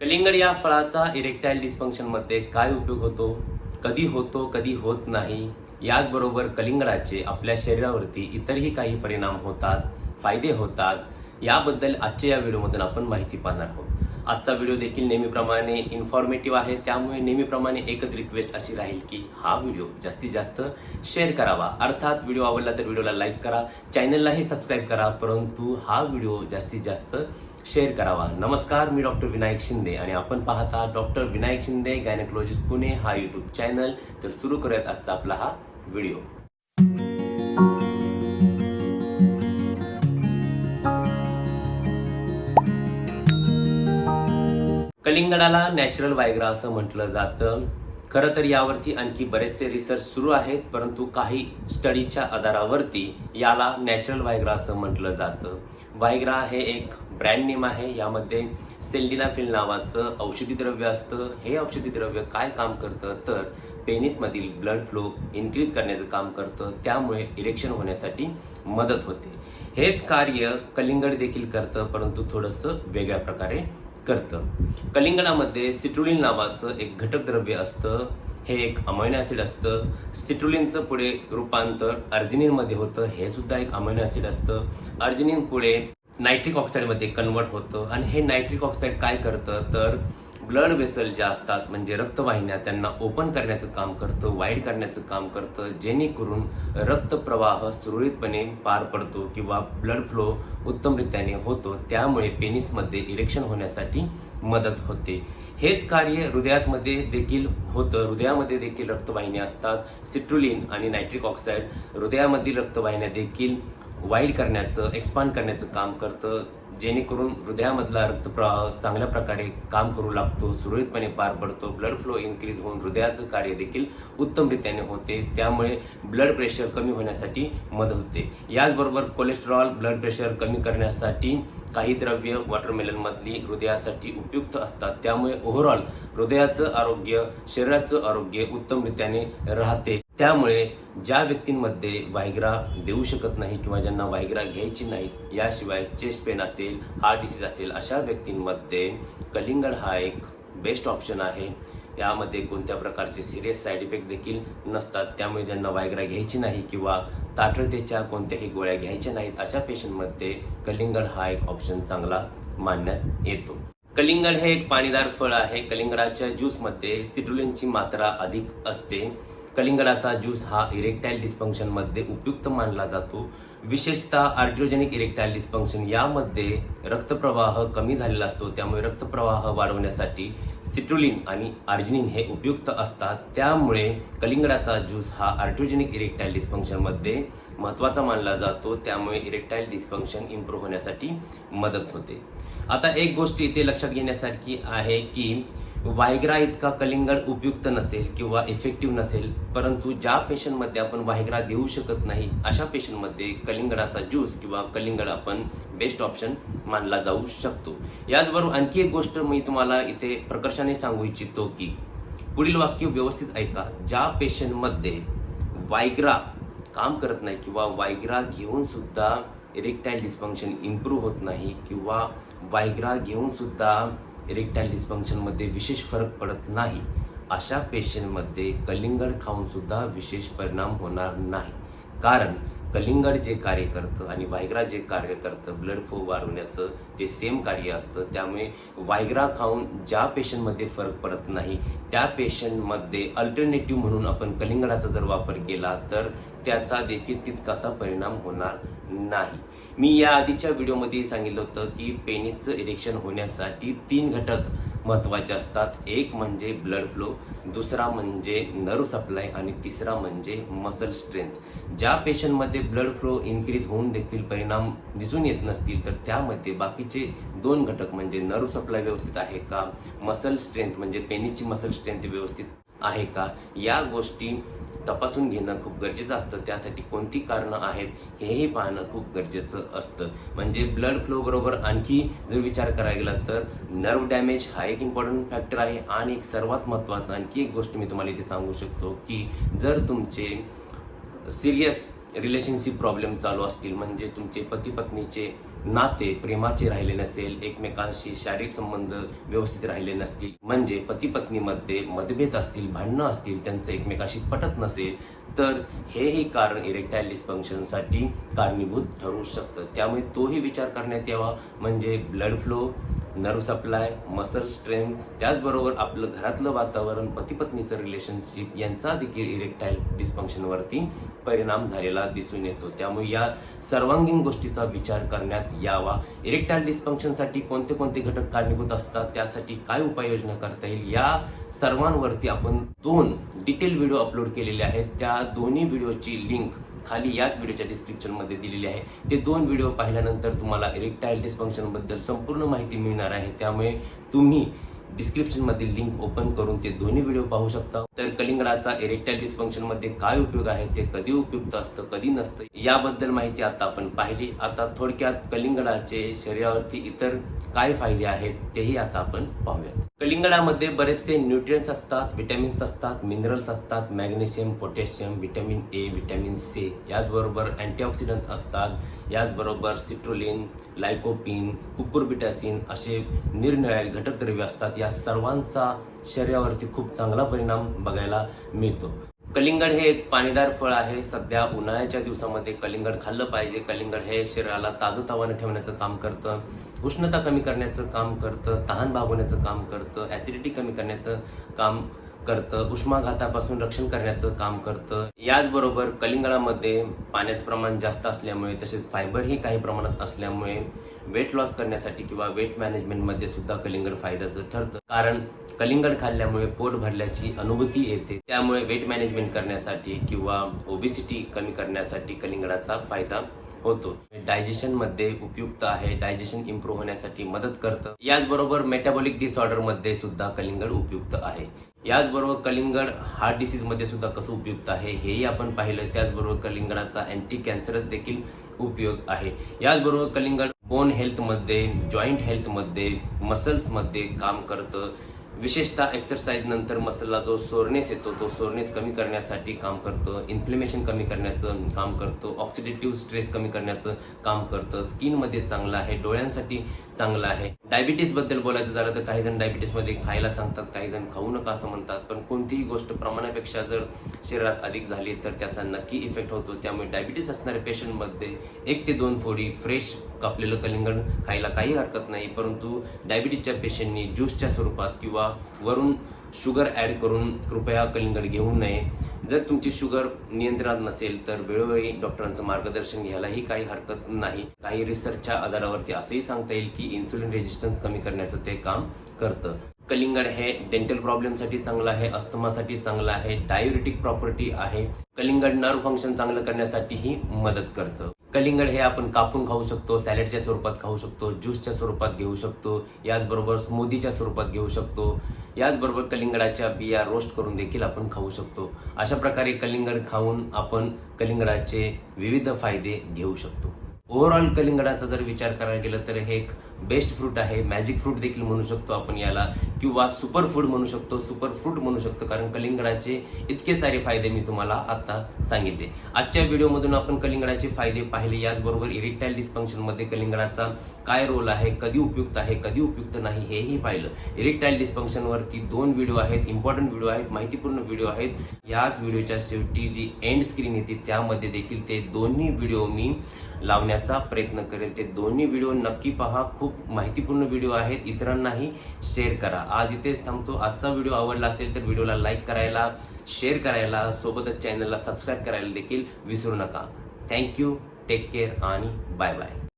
कलिंगड या फळाचा इरेक्टाईल डिस्फंक्शनमध्ये काय उपयोग होतो? कधी होतो कधी होत नाही? याचबरोबर कलिंगडाचे आपल्या शरीरावरती इतरही काही परिणाम होतात फायदे होतात याबद्दल आजच्या या व्हिडिओमधून आपण माहिती पाहणार आहोत. आजचा व्हिडिओ देखील नेहमीप्रमाणे इन्फॉर्मेटिव्ह आहे त्यामुळे नेहमीप्रमाणे एकच रिक्वेस्ट अशी राहील की हा व्हिडिओ जास्तीत जास्त शेअर करावा. अर्थात व्हिडिओ आवडला तर व्हिडिओला लाईक करा चॅनललाही सबस्क्राईब करा परंतु हा व्हिडिओ जास्तीत जास्त शेअर करावा. नमस्कार मी डॉक्टर विनायक शिंदे आणि आपण पाहता डॉक्टर विनायक शिंदे गायनेकोलॉजिस्ट पुणे हा यूट्यूब चॅनल तर सुरू करूयात आजचा आपला हा व्हिडिओ. कलिंगडाला नॅचरल वायग्रा असं म्हटलं जातं. खरं तर यावरती आणखी बरेचसे रिसर्च सुरू आहेत परंतु काही स्टडीच्या आधारावरती याला नॅचरल वायग्रा असं म्हटलं जातं. वायग्रा हे एक ब्रँड नेम आहे यामध्ये सेल्डिनाफिल नावाचं औषधी द्रव्य असतं. हे औषधी द्रव्य काय काम करतं? तर पेनिसमधील ब्लड फ्लो इन्क्रीज करण्याचं काम करतं. त्यामुळे इरेक्शन होण्यासाठी मदत होते. हेच कार्य कलिंगड देखील करतं परंतु थोडंसं वेगळ्या प्रकारे करतं. कलिंगडामध्ये सिट्रुलिन नावाचं एक घटक द्रव्य असतं. हे एक अमायनो ॲसिड असतं. सिट्रुलिनचं पुढे रूपांतर अर्जिनिनमध्ये होतं. हे सुद्धा एक अमैनो ॲसिड असतं. अर्जिनिन पुढे नायट्रिक ऑक्साईडमध्ये कन्वर्ट होतं. आणि हे नायट्रिक ऑक्साईड काय करतं? तर ब्लड वेसल ज्या असतात म्हणजे रक्तवाहिन्या त्यांना ओपन करण्याचं काम करतं वाईड करण्याचं काम करतं जेणेकरून रक्तप्रवाह सुरळीतपणे पार पडतो किंवा ब्लड फ्लो उत्तमरित्याने होतो. त्यामुळे पेनिसमध्ये इरेक्शन होण्यासाठी मदत होते. हेच कार्य हृदयामध्ये देखील होतं. हृदयामध्ये देखील रक्तवाहिन्या असतात. सिट्रुलिन आणि नायट्रिक ऑक्साईड हृदयामधील रक्तवाहिन्या देखील वाईड करण्याचं एक्सपांड करण्याचं काम करतं. जेणेकरून हृदयामधला रक्तप्रवाह चांगल्या प्रकारे काम करू लागतो सुरळीतपणे पार पडतो ब्लड फ्लो इन्क्रीज होऊन हृदयाचं कार्य देखील उत्तमरित्याने होते. त्यामुळे ब्लड प्रेशर कमी होण्यासाठी मदत होते. याचबरोबर कोलेस्ट्रॉल ब्लड प्रेशर कमी करण्यासाठी काही द्रव्य वॉटरमेलनमधली हृदयासाठी उपयुक्त असतात. त्यामुळे ओव्हरऑल हृदयाचं आरोग्य शरीराचं आरोग्य उत्तमरित्याने राहते. त्यामुळे ज्या व्यक्तींमध्ये वायग्रा देऊ शकत नाही किंवा ज्यांना वायग्रा घ्यायची नाहीत याशिवाय चेस्ट पेन असेल हार्ट डिसीज असेल अशा व्यक्तींमध्ये कलिंगड हा एक बेस्ट ऑप्शन आहे. यामध्ये कोणत्या प्रकारचे सिरियस साईड इफेक्ट देखील नसतात. त्यामुळे ज्यांना वायग्रा घ्यायची नाही किंवा ताठरतेच्या कोणत्याही गोळ्या घ्यायच्या नाहीत अशा पेशंटमध्ये कलिंगड हा एक ऑप्शन चांगला मानण्यात येतो. कलिंगड हे एक पाणीदार फळ आहे. कलिंगडाच्या ज्यूसमध्ये सिट्रुलिनची मात्रा अधिक असते. कलिंगडाचा ज्यूस हा इरेक्टाईल डिस्फंक्शनमध्ये उपयुक्त मानला जातो. विशेषतः आर्ट्रोजेनिक इरेक्टाईल डिस्फंक्शन यामध्ये रक्तप्रवाह कमी झालेला असतो. त्यामुळे रक्तप्रवाह वाढवण्यासाठी सिट्रुलिन आणि आर्जिनिन हे उपयुक्त असतात. त्यामुळे कलिंगडाचा ज्यूस हा आर्ट्रोजेनिक इरेक्टाईल डिस्फंक्शनमध्ये महत्त्वाचा मानला जातो. त्यामुळे इरेक्टाईल डिस्फंक्शन इम्प्रूव्ह होण्यासाठी मदत होते. आता एक गोष्ट इथे लक्षात घेण्यासारखी आहे की वायग्रा इतका कलिंगड उपयुक्त नसेल किंवा इफेक्टिव्ह नसेल परंतु ज्या पेशंटमध्ये आपण वायग्रा देऊ शकत नाही अशा पेशंटमध्ये कलिंगडाचा ज्यूस किंवा कलिंगड आपण बेस्ट ऑप्शन मानला जाऊ शकतो. याचबरोबर आणखी एक गोष्ट मी तुम्हाला इथे प्रकर्षाने सांगू इच्छितो की पुढील वाक्य व्यवस्थित ऐका. ज्या पेशंटमध्ये वायग्रा काम करत नाही किंवा वायग्रा घेऊन सुद्धा इरेक्टाईल डिस्फंक्शन इम्प्रूव्ह होत नाही किंवा वायग्रा घेऊन सुद्धा इरेक्टाईल डिस्फंक्शनमध्ये विशेष फरक पडत नाही. अशा पेशंटमध्ये कलिंगड खाऊनसुद्धा विशेष परिणाम होणार नाही. कारण कलिंगड जे कार्य करतं आणि वायग्रा जे कार्य करतं ब्लड फ्लो वाढवण्याचं ते सेम कार्य असतं. त्यामुळे वायग्रा खाऊन ज्या पेशंटमध्ये फरक पडत नाही त्या पेशंटमध्ये अल्टरनेटिव्ह म्हणून आपण कलिंगडाचा जर वापर केला तर त्याचा देखील तितकासा परिणाम होणार नाही. मी या आधीच्या व्हिडिओमध्ये सांगितलं होतं की पेनिसचं इरेक्शन होण्यासाठी तीन घटक महत्त्वाचे असतात. एक म्हणजे ब्लड फ्लो दुसरा म्हणजे नर्व सप्लाय आणि तिसरा म्हणजे मसल स्ट्रेंथ ज्या पेशंटमध्ये ब्लड फ्लो इन्क्रीज होऊन देखील परिणाम दिसून येत नसतील तर त्यामध्ये बाकीचे दोन घटक म्हणजे नर्व सप्लाय व्यवस्थित आहे का? मसल स्ट्रेंथ म्हणजे पेनीची मसल स्ट्रेंथ व्यवस्थित आहे का? या गोष्टी तपासून घेणं खूप गरजेचं असतं. त्यासाठी कोणती कारणं आहेत हेही पाहणं खूप गरजेचं असतं. म्हणजे ब्लड फ्लो बरोबर आणखी जर विचार करायला गेला तर नर्व डॅमेज हा एक इम्पॉर्टंट फॅक्टर आहे. आणि एक सर्वात महत्त्वाचा आणखी एक गोष्ट मी तुम्हाला इथे सांगू शकतो की जर तुमचे सिरियस रिलेशनशिप प्रॉब्लेम चालू असतील म्हणजे तुमचे पती पत्नीचे नाते प्रेमाचे राहिले नसेल एकमेकांशी शारीरिक संबंध व्यवस्थित राहिले नसतील म्हणजे पती पत्नीमध्ये मतभेद असतील भांडणं असतील त्यांचं एकमेकाशी पटत नसेल तर हेही कारण इरेक्टाईल डिस्फंक्शनसाठी कारणीभूत ठरू शकतं. त्यामुळे तोही विचार करण्यात यावा म्हणजे blood flow nerve supply muscle strength त्याचबरोबर आपलं घरातलं वातावरण पतीपत्नीचं रिलेशनशिप यांचा देखील इरेक्टाईल डिस्फंक्शनवरती परिणाम झालेला दिसून येतो. त्यामुळे या सर्वांगीण गोष्टीचा विचार करण्यात यावा. इरेक्टाईल डिस्फंक्शनसाठी कोणते कोणते घटक कारणीभूत असतात? त्यासाठी काय उपाययोजना करता येईल? या सर्वांवरती आपण दोन डिटेल व्हिडिओ अपलोड केलेले आहेत. त्या दोन्ही व्हिडिओची लिंक खाली याच व्हिडिओच्या डिस्क्रिप्शनमध्ये दिलेली आहे. ते दोन व्हिडिओ पाहिल्यानंतर तुम्हाला इरेक्टाईल डिस्फंक्शनबद्दल संपूर्ण माहिती मिळणार आहे. त्यामुळे तुम्ही डिस्क्रिप्शनमधील लिंक ओपन करून ते दोन्ही व्हिडिओ पाहू शकता. तर कलिंगडाचा इरेक्टाईल डिस्फंक्शनमध्ये काय उपयोग आहे? ते कधी उपयुक्त असतं कधी नसतं? याबद्दल माहिती आता आपण पाहिली. आता थोडक्यात कलिंगडाचे शरीरावरती इतर काय फायदे आहेत तेही आता आपण पाहूयात. कलिंगडामध्ये बरेचसे न्यूट्रियन्स असतात विटॅमिन्स असतात मिनरल्स असतात magnesium potassium vitamin A vitamin C याचबरोबर अँटीऑक्सिडंट असतात याचबरोबर सिट्रोलिन लायकोपिन कुकुरबिटॅसिन असे निरनिराळे घटकद्रव्य असतात. या सर्वांचा शरीरावरती खूप चांगला परिणाम बघायला मिळतो. कलिंगड हे एक पाणीदार फळ आहे. सध्या उन्हाळ्याच्या दिवसामध्ये कलिंगड खाल्लं पाहिजे. कलिंगड हे शरीराला ताजं ठेवण्याचं काम करतं. उष्णता कमी करण्याचं काम करतं. तहान भागवण्याचं काम करतं. ॲसिडिटी कमी करण्याचं काम करतं उष्माघातापासून रक्षण करण्याचं काम करतं. याचबरोबर कलिंगडामध्ये पाण्याचं प्रमाण जास्त असल्यामुळे तसेच फायबरही काही प्रमाणात असल्यामुळे वेट लॉस करण्यासाठी किंवा वेट मॅनेजमेंटमध्ये सुद्धा कलिंगड फायद्याचं ठरतं. कारण कलिंगड खाल्ल्यामुळे पोट भरल्याची अनुभूती येते. त्यामुळे वेट मॅनेजमेंट करण्यासाठी किंवा ओबिसिटी कमी करण्यासाठी कलिंगडाचा फायदा होतो. डायजेशनमध्ये उपयुक्त आहे. डायजेशन इम्प्रूव्ह होण्यासाठी मदत करतं. याचबरोबर मेटाबॉलिक डिसऑर्डरमध्ये सुद्धा कलिंगड उपयुक्त आहे. याचबरोबर कलिंगड हार्ट डिसीजमध्ये सुद्धा कसं उपयुक्त आहे हेही आपण पाहिलं त्याचबरोबर कलिंगडाचा अँटी कॅन्सरस देखील उपयोग आहे. याचबरोबर कलिंगड बोन हेल्थमध्ये जॉईंट हेल्थमध्ये मसल्समध्ये काम करतं. विशेषतः एक्सरसाइज नंतर मसलला जो सोरनेस येतो तो सोरनेस कमी करण्यासाठी काम करतं. इन्फ्लेमेशन कमी करण्याचं काम करतं. ऑक्सिडेटिव्ह स्ट्रेस कमी करण्याचं काम करतं. स्किनमध्ये चांगलं आहे. डोळ्यांसाठी चांगलं आहे. डायबिटीजबद्दल बोलायचं झालं तर काही जण डायबिटीसमध्ये खायला सांगतात काही जण खाऊ नका असं म्हणतात. पण कोणतीही गोष्ट प्रमाणापेक्षा जर शरीरात अधिक झाली तर त्याचा नक्की इफेक्ट होतो. त्यामुळे डायबिटीस असणाऱ्या पेशंटमध्ये एक ते दोन फोडी फ्रेश कापलेलं कलिंगण खायला काही हरकत नाही. परंतु डायबिटीसच्या पेशंटनी ज्यूसच्या स्वरूपात किंवा वरून शुगर ॲड करून कृपया कलिंगड घेऊ नये. जर तुमची शुगर नियंत्रणात नसेल तर वेळोवेळी डॉक्टरांचं मार्गदर्शन घ्यायलाही काही हरकत नाही. काही रिसर्चच्या आधारावरती असंही सांगता येईल की इन्सुलिन रेजिस्टन्स कमी करण्याचं ते काम करतं. कलिंगड हे डेंटल प्रॉब्लेमसाठी चांगलं आहे अस्थमासाठी चांगलं आहे डायुरेटिक प्रॉपर्टी आहे. कलिंगड नर्व फंक्शन चांगलं करण्यासाठीही मदत करतं. कलिंगड हे आपण कापून खाऊ शकतो सॅलडच्या स्वरूपात खाऊ शकतो ज्यूसच्या स्वरूपात घेऊ शकतो याचबरोबर स्मूदीच्या स्वरूपात घेऊ शकतो. याचबरोबर कलिंगडाच्या बिया रोस्ट करून देखील आपण खाऊ शकतो. अशा प्रकारे कलिंगड खाऊन आपण कलिंगडाचे विविध फायदे घेऊ शकतो. ओव्हरऑल कलिंगडाचा जर विचार करायला गेलं तर हे एक बेस्ट फ्रूट आहे मॅजिक फ्रूट देखील म्हणू शकतो आपण याला किंवा सुपर फूड म्हणू शकतो सुपर फ्रूट म्हणू शकतो कारण कलिंगडाचे इतके सारे फायदे मी तुम्हाला आता सांगितले. आजच्या व्हिडिओमधून आपण कलिंगडाचे फायदे पाहिले याचबरोबर इरिटाईल डिस्फंक्शनमध्ये कलिंगडाचा काय रोल आहे कधी उपयुक्त आहे कधी उपयुक्त नाही हेही पाहिलं. इरिक्टाईल डिस्फंक्शनवरती दोन व्हिडिओ आहेत इम्पॉर्टंट व्हिडिओ आहेत माहितीपूर्ण व्हिडिओ आहेत. याच व्हिडिओच्या शेवटी जी एंड स्क्रीन येते त्यामध्ये देखील ते दोन्ही व्हिडिओ मी लावण्याचा प्रयत्न करेल. ते दोन्ही व्हिडिओ नक्की पहा खूप खूप माहितीपूर्ण व्हिडिओ आहेत. इतरांनाही शेअर करा. आज इथेच थांबतो. आजचा व्हिडिओ आवडला असेल तर व्हिडिओला लाईक करायला शेअर करायला सोबतच चॅनलला सबस्क्राईब करायला देखील विसरू नका. थँक्यू टेक केअर आणि बाय बाय